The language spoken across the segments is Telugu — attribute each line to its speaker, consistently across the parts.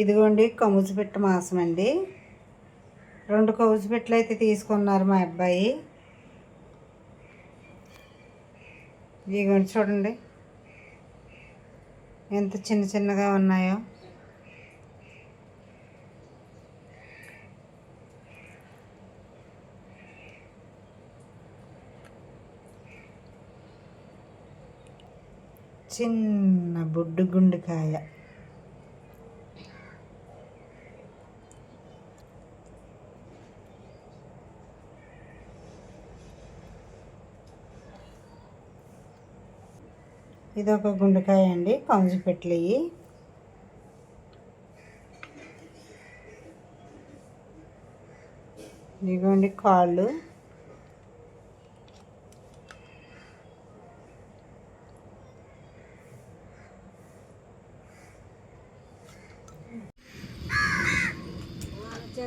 Speaker 1: ఇదిగోండి కౌజు మాసం అండి రెండు కౌజు అయితే తీసుకున్నారు మా అబ్బాయి. ఇదిగోండి చూడండి ఎంత చిన్న చిన్నగా ఉన్నాయో. చిన్న బొడ్డు గుండెకాయ. ఇది ఒక గుండెకాయ అండి కంజు పెట్టలేయి ఇదిగోండి కాళ్ళు.
Speaker 2: ముందే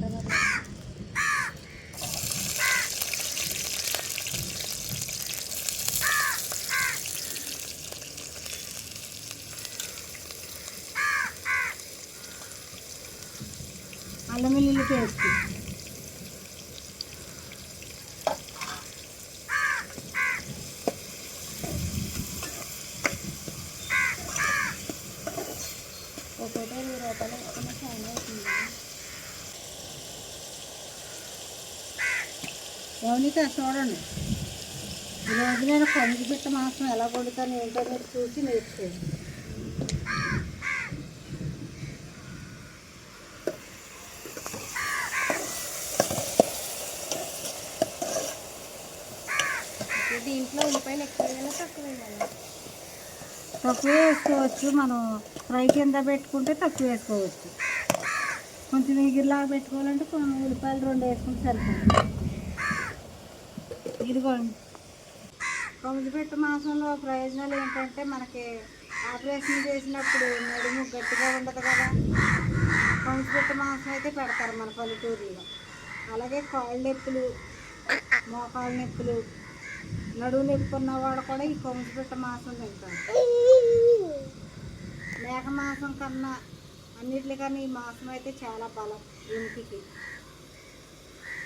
Speaker 3: ఎలా ఉంది కలర్
Speaker 1: అల్లం వెల్లుల్లి పేస్ట్
Speaker 3: ఒకటి ఇరవై రూపాయలు వేసుకున్న చాలా అవుతుంది
Speaker 1: యవనిక చూడండి ఈరోజు నేను కొంగు పిట్ట మాంసం ఎలా వండుతాను ఏంటో మీరు చూసి నేర్చుకోండి
Speaker 3: దీంట్లో ఎక్కువ వేయాలా తక్కువ వేయాలా
Speaker 1: తక్కువ వేసుకోవచ్చు. మనం ఫ్రై కింద పెట్టుకుంటే తక్కువ వేసుకోవచ్చు. కొంచెం ఎగిరిలాగా పెట్టుకోవాలంటే కొన్ని ఉల్లిపాయలు రెండు వేసుకుంటే సరిపోతుంది. ఇదిగోండి. కొమ్మిదిపెట్టు మాంసంలో ప్రయోజనాలు ఏంటంటే మనకి ఆపరేషన్ చేసినప్పుడు నడుము గట్టిగా ఉండదు కదా. కొమ్మిదిపెట్టు మాంసం అయితే పెడతారు మన పల్లెటూరులో. అలాగే కాళ్ళు నొప్పులు మోకాళ్ళ నొప్పులు నడువు నొప్పి ఉన్నవాడు కూడా ఈ కొమ్మిదిపెట్ట మాంసం తింటారు మేక మాంసం కన్నా అన్నిటికన్నా ఈ మాంసం అయితే చాలా బలం ఇంటికి.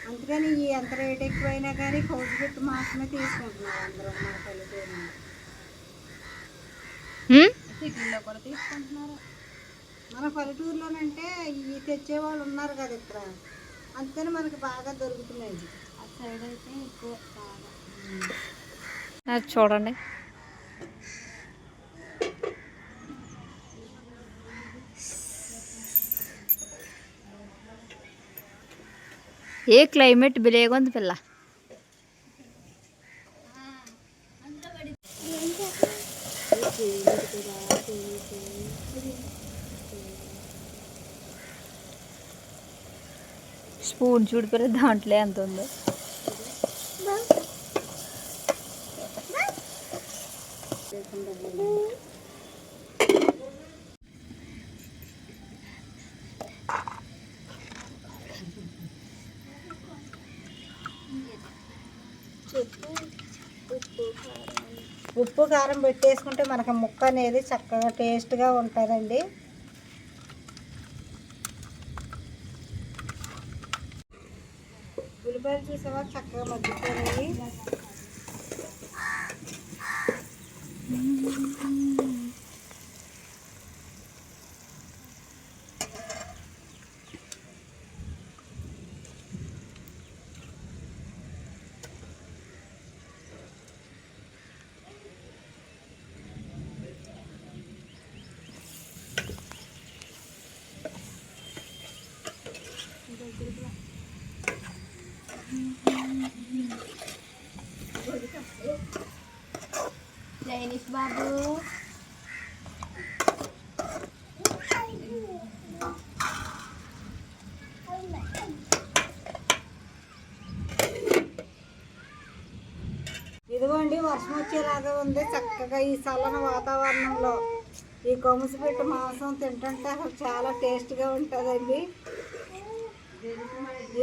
Speaker 1: అందుకని ఈ ఎంత రేట్ ఎక్కువైనా కానీ కౌజుపెట్టు మాంసమే తీసుకుంటున్నారు అందరూ మన పల్లెటూరులో
Speaker 2: హ్మ్?
Speaker 3: సిటీలో కూడా తీసుకుంటున్నారు.
Speaker 1: మన పల్లెటూరులోనంటే ఈ తెచ్చేవాళ్ళు ఉన్నారు కదా ఇక్కడ. అందుకని మనకి బాగా దొరుకుతున్నాయి.
Speaker 3: ఆ సైడ్ అయితే ఎక్కువ బాగా.
Speaker 2: చూడండి ఏ క్లైమేట్ బిలేగుంది పిల్ల స్పూన్ చూడిపోయి దాంట్లో ఎంత ఉందో
Speaker 1: ఉప్పు కారం పెట్టేసుకుంటే మనకి ముక్క అనేది చక్కగా టేస్ట్గా ఉంటుందండి. ఉల్లిపాయలు చూసావా? చక్కగా మగ్గిపోయినాయి.
Speaker 3: చైనీస్ బాబు
Speaker 1: ఇదిగోండి వర్షం వచ్చేలాగా ఉంది. చక్కగా ఈ చల్లని వాతావరణంలో ఈ కొమసి పెట్టి మాంసం తింటుంటే అసలు చాలా టేస్ట్గా ఉంటుందండి.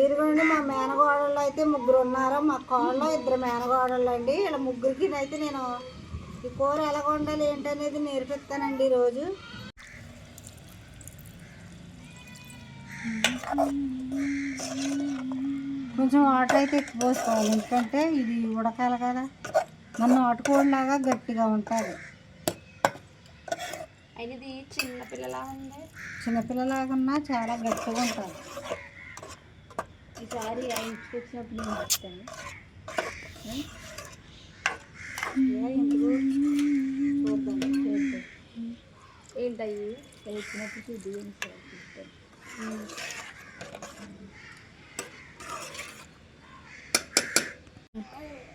Speaker 1: ఇదిగోండి మా మేనగోడళ్ళు అయితే ముగ్గురు ఉన్నారు. మా కోళ్ళలో ఇద్దరు మేనగోడళ్ళు అండి ఇలా ముగ్గురికి అయితే నేను ఈ కూర ఎలా వండాలి ఏంటనేది నేర్పిస్తానండి ఈరోజు. కొంచెం వాటర్ అయితే ఎక్కువ పోసుకోవాలి ఎందుకంటే ఇది ఉడకాలి కదా. మన నాటుకోడిలాగా గట్టిగా ఉంటుంది.
Speaker 3: ఇది చిన్న పిల్లలా ఉంది
Speaker 1: చిన్నపిల్లలాగా ఉన్నా చాలా గట్టిగా ఉంటుంది.
Speaker 3: ఈసారి ఇంటికి వచ్చినప్పుడు నేను ఏంటయ్యి వచ్చినప్పుడు చూద్దాం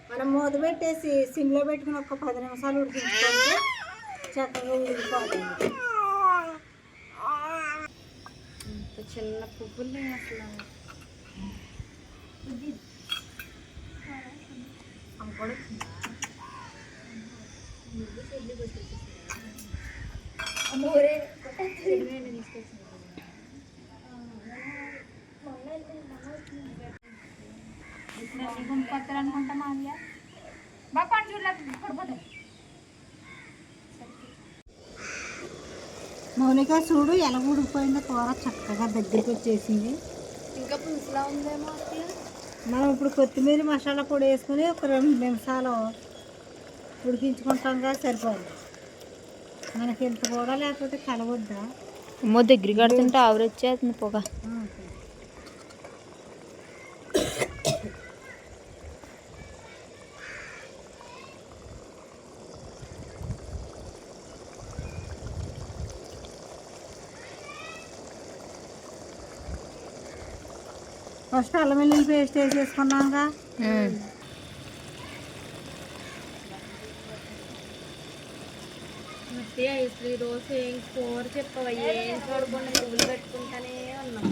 Speaker 1: మనం మూత పెట్టేసి సిమ్లో పెట్టుకుని ఒక పది నిమిషాలు ఉడికించుకుంటే చక్కగా ఉడికిపోతుంది.
Speaker 3: చిన్న పువ్వులు అసలు. బాగా చూడలేదు పడిపోతాయి
Speaker 1: మౌనిక చూడు ఎలా ఉడికిపోయిందో కూర చక్కగా దగ్గరికి వచ్చేసింది.
Speaker 3: ఇంకా పులుసులా ఉందేమో
Speaker 1: మనం ఇప్పుడు కొత్తిమీర మసాలా పొడి వేసుకుని ఒక రెండు నిమిషాలు ఉడికించుకుంటాం కదా సరిపోదు. మనకి ఇంత కూడా లేకపోతే కలవద్దా?
Speaker 2: అమ్మో దగ్గర కడుతుంటే ఆవిరి వచ్చేస్తుంది పొగ.
Speaker 1: ఫస్ట్ అల్లం వెల్లుల్లి పేస్ట్ వేసేసుకున్నాగా.
Speaker 2: ఉమ్.
Speaker 3: ఇప్పుడు ఈరోజు ఏం కూర చెప్పవా ఏం చూడకుండా పువ్వులు పెట్టుకుంటానే ఉన్నాం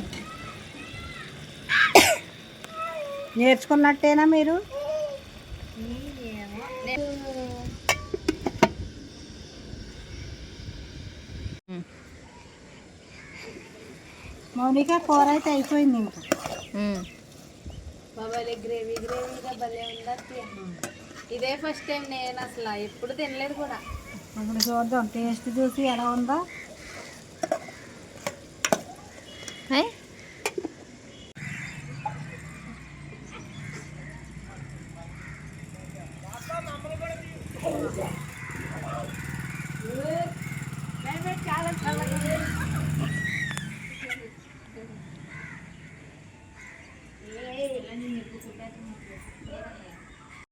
Speaker 1: నేర్చుకున్నట్టేనా మీరు మౌనిక కూర అయితే అయిపోయింది ఇంకా.
Speaker 3: బాబాయ్ గ్రేవీ గ్రేవీగా భలే ఉంది. ఇదే ఫస్ట్ టైం నేను అసలు ఎప్పుడు తినలేదు కూడా
Speaker 1: ఇప్పుడు చూద్దాం. టేస్ట్ చూసి ఎలా ఉందో?